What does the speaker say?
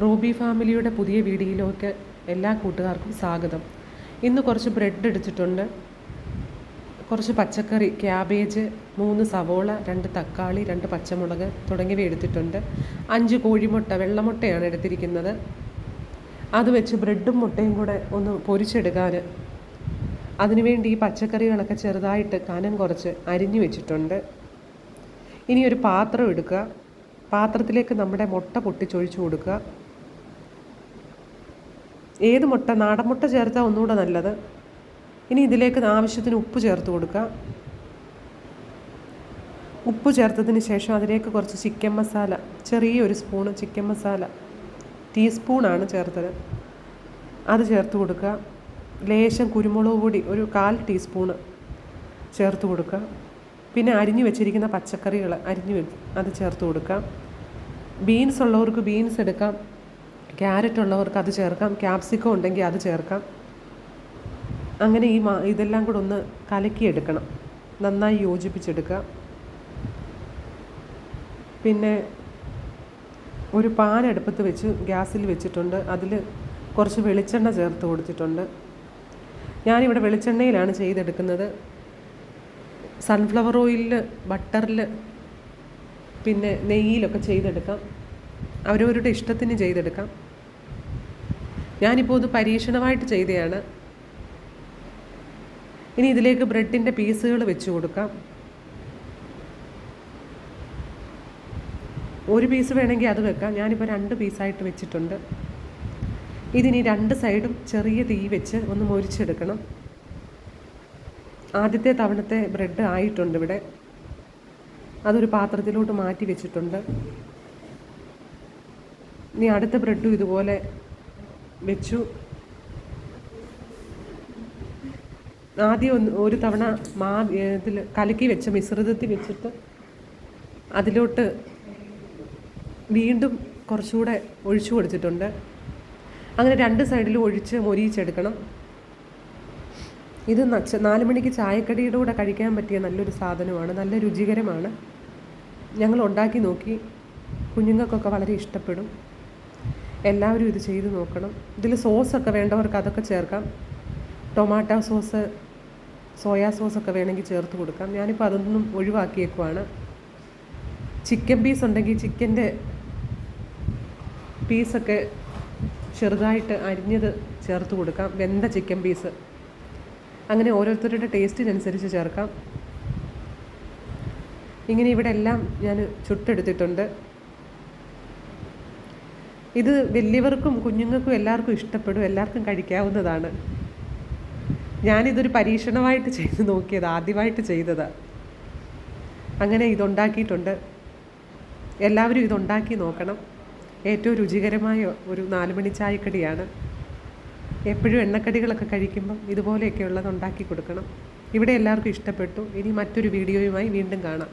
Ruby ഫാമിലിയുടെ പുതിയ വീഡിയോയിലേക്ക് എല്ലാ കൂട്ടുകാർക്കും സ്വാഗതം. ഇന്ന് കുറച്ച് ബ്രെഡ് എടുത്തിട്ടുണ്ട്. കുറച്ച് പച്ചക്കറി ക്യാബേജ് മൂന്ന് സവോള രണ്ട് തക്കാളി രണ്ട് പച്ചമുളക് തുടങ്ങിയവ എടുത്തിട്ടുണ്ട്. അഞ്ച് കോഴിമുട്ട വെള്ളമുട്ടയാണ് എടുത്തിരിക്കുന്നത്. അത് വെച്ച് ബ്രെഡും മുട്ടയും കൂടെ ഒന്ന് പൊരിച്ചെടുക്കാൻ അതിനുവേണ്ടി ഈ പച്ചക്കറികളൊക്കെ ചെറുതായിട്ട് കനം കുറച്ച് അരിഞ്ഞു വെച്ചിട്ടുണ്ട്. ഇനി ഒരു പാത്രം എടുക്കുക. പാത്രത്തിലേക്ക് നമ്മുടെ മുട്ട പൊട്ടിച്ചൊഴിച്ചു കൊടുക്കുക. ഏത് മുട്ട നാടൻ മുട്ട ചേർത്താൽ ഒന്നുകൂടെ നല്ലത്. ഇനി ഇതിലേക്ക് ആവശ്യത്തിന് ഉപ്പ് ചേർത്ത് കൊടുക്കുക ഉപ്പ് ചേർത്തതിന് ശേഷം അതിലേക്ക് കുറച്ച് ചിക്കൻ മസാല ചെറിയൊരു സ്പൂണ് ചിക്കൻ മസാല ടീസ്പൂണാണ് ചേർത്തത്. അത് ചേർത്ത് കൊടുക്കുക. ലേശം കുരുമുളക് പൊടി ഒരു കാൽ ടീസ്പൂണ് ചേർത്ത് കൊടുക്കുക. പിന്നെ അരിഞ്ഞു വെച്ചിരിക്കുന്ന പച്ചക്കറികൾ അരിഞ്ഞു അത് ചേർത്ത് കൊടുക്കാം ബീൻസ് ഉള്ളവർക്ക് ബീൻസ് എടുക്കാം. ക്യാരറ്റ് ഉള്ളവർക്ക് അത് ചേർക്കാം. ക്യാപ്സിക്കം ഉണ്ടെങ്കിൽ അത് ചേർക്കാം. അങ്ങനെ ഈ മാ ഇതെല്ലാം കൂടെ ഒന്ന് കലക്കിയെടുക്കണം. നന്നായി യോജിപ്പിച്ചെടുക്കുക. പിന്നെ ഒരു പാൻ അടുപ്പത്ത് വെച്ച് ഗ്യാസിൽ വെച്ചിട്ടുണ്ട്. അതിൽ കുറച്ച് വെളിച്ചെണ്ണ ചേർത്ത് കൊടുത്തിട്ടുണ്ട്. ഞാനിവിടെ വെളിച്ചെണ്ണയിലാണ് ചെയ്തെടുക്കുന്നത്. സൺഫ്ലവർ ഓയിലിൽ ബട്ടറിൽ പിന്നെ നെയ്യിലൊക്കെ ചെയ്തെടുക്കാം. അവരവരുടെ ഇഷ്ടത്തിന് ചെയ്തെടുക്കാം. ഞാനിപ്പോൾ ഇത് പരീക്ഷണമായിട്ട് ചെയ്തതാണ് ഇനി ഇതിലേക്ക് ബ്രെഡിന്റെ പീസുകൾ വെച്ച് കൊടുക്കാം. ഒരു പീസ് വേണമെങ്കിൽ അത് വെക്കാം. ഞാനിപ്പോൾ രണ്ട് പീസായിട്ട് വെച്ചിട്ടുണ്ട്. ഇതിനി രണ്ട് സൈഡും ചെറിയ തീ വെച്ച് ഒന്ന് മുരിച്ചെടുക്കണം. ആദ്യത്തെ തവണത്തെ ബ്രെഡ് ആയിട്ടുണ്ട് ഇവിടെ. അതൊരു പാത്രത്തിലോട്ട് മാറ്റി വെച്ചിട്ടുണ്ട്. ഇനി അടുത്ത ബ്രെഡും ഇതുപോലെ വെച്ചു. ആദ്യം ഒന്ന് ഒരു തവണ മാ ഇതിൽ കലക്കി വെച്ച മിശ്രിതത്തിൽ വെച്ചിട്ട് അതിലോട്ട് വീണ്ടും കുറച്ചുകൂടെ ഒഴിച്ചു കൊടുത്തിട്ടുണ്ട്. അങ്ങനെ രണ്ട് സൈഡിലും ഒഴിച്ച് മൊരിയിച്ചെടുക്കണം. ഇത് നച്ച നാല് മണിക്ക് ചായക്കടിയുടെ കൂടെ കഴിക്കാൻ പറ്റിയ നല്ലൊരു സാധനമാണ് നല്ല രുചികരമാണ്. ഞങ്ങൾ ഉണ്ടാക്കി നോക്കി. കുഞ്ഞുങ്ങൾക്കൊക്കെ വളരെ ഇഷ്ടപ്പെടും. എല്ലാവരും ഇത് ചെയ്ത് നോക്കണം. ഇതിൽ സോസൊക്കെ വേണ്ടവർക്ക് അതൊക്കെ ചേർക്കാം. ടൊമാറ്റോ സോസ് സോയാ സോസൊക്കെ വേണമെങ്കിൽ ചേർത്ത് കൊടുക്കാം. ഞാനിപ്പോൾ അതൊന്നും ഒഴിവാക്കിയേക്കുവാണ്. ചിക്കൻ പീസ് ഉണ്ടെങ്കിൽ ചിക്കന്റെ പീസൊക്കെ ചെറുതായിട്ട് അരിഞ്ഞത് ചേർത്ത് കൊടുക്കാം. വെന്ത ചിക്കൻ പീസ് അങ്ങനെ ഓരോരുത്തരുടെ ടേസ്റ്റിനനുസരിച്ച് ചേർക്കാം. ഇങ്ങനെ ഇവിടെ എല്ലാം ഞാൻ ചുട്ടെടുത്തിട്ടുണ്ട്. ഇത് വലിയവർക്കും കുഞ്ഞുങ്ങൾക്കും എല്ലാവർക്കും ഇഷ്ടപ്പെടും എല്ലാവർക്കും കഴിക്കാവുന്നതാണ്. ഞാനിതൊരു പരീക്ഷണമായിട്ട് ചെയ്ത് നോക്കിയത് ആദ്യമായിട്ട് ചെയ്തതാണ് അങ്ങനെ ഇതുണ്ടാക്കിയിട്ടുണ്ട്. എല്ലാവരും ഇതുണ്ടാക്കി നോക്കണം. ഏറ്റവും രുചികരമായ ഒരു നാലുമണി ചായക്കടിയാണ്. എപ്പോഴും എണ്ണക്കടികളൊക്കെ കഴിക്കുമ്പം ഇതുപോലെയൊക്കെ ഉള്ളത് ഉണ്ടാക്കി കൊടുക്കണം. ഇവിടെ എല്ലാവർക്കും ഇഷ്ടപ്പെട്ടു. ഇനി മറ്റൊരു വീഡിയോയുമായി വീണ്ടും കാണാം.